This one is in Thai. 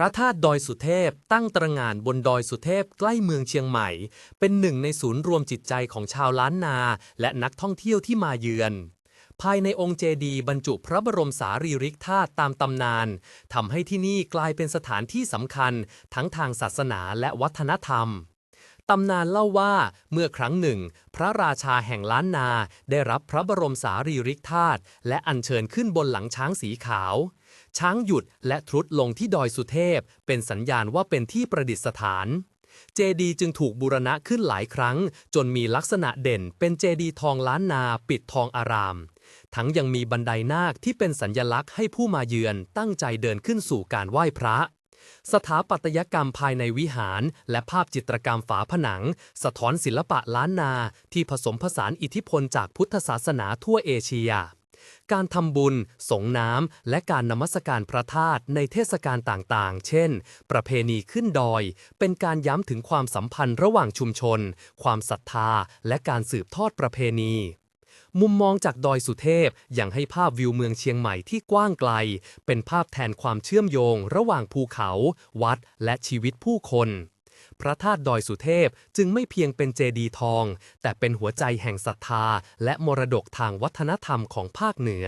พระธาตุดอยสุเทพ ตั้งตระหง่านบนดอยสุเทพใกล้เมืองเชียงใหม่ เป็นหนึ่งในศูนย์รวมจิตใจของชาวล้านนา และนักท่องเที่ยวที่มาเยือน ภายในองค์เจดีย์บรรจุพระบรมสารีริกธาตุตามตำนานทำให้ที่นี่กลายเป็นสถานที่สำคัญ ทั้งทางศาสนาและวัฒนธรรม ตำนานเล่าว่าเมื่อครั้งหนึ่ง พระราชาแห่งล้านนาได้รับพระบรมสารีริกธาตุและอัญเชิญขึ้นบนหลังช้างสีขาว ช้างหยุดและทรุดลงที่ดอยสุเทพ เป็นสัญญาณว่าเป็นที่ประดิษฐาน เจดีย์จึงถูกบูรณะขึ้นหลายครั้ง จนมีลักษณะเด่นเป็นเจดีย์ทองล้านนาปิดทองอาราม ทั้งยังมีบันไดนาคที่เป็นสัญญลักษณ์ให้ผู้มาเยือนตั้งใจเดินขึ้นสู่การไหว้พระ สถาปัตยกรรมภายในวิหารและภาพจิตรกรรมฝาผนัง สะท้อนศิลปะล้านนาที่ผสมผสานอิทธิพลจากพุทธศาสนาทั่วเอเชีย การทำบุญ สงน้ำ และการนมัสการพระธาตุในเทศกาลต่างๆ เช่น ประเพณีขึ้นดอย เป็นการย้ำถึงความสัมพันธ์ระหว่างชุมชน ความศรัทธา และการสืบทอดประเพณี มุมมองจากดอยสุเทพยังให้ภาพวิวเมืองเชียงใหม่ที่กว้างไกล เป็นภาพแทนความเชื่อมโยง ระหว่างภูเขา วัด และชีวิตผู้คน พระธาตุดอยสุเทพจึงไม่เพียงเป็นเจดีย์ทอง แต่เป็นหัวใจแห่งศรัทธา และมรดกทางวัฒนธรรมของภาคเหนือ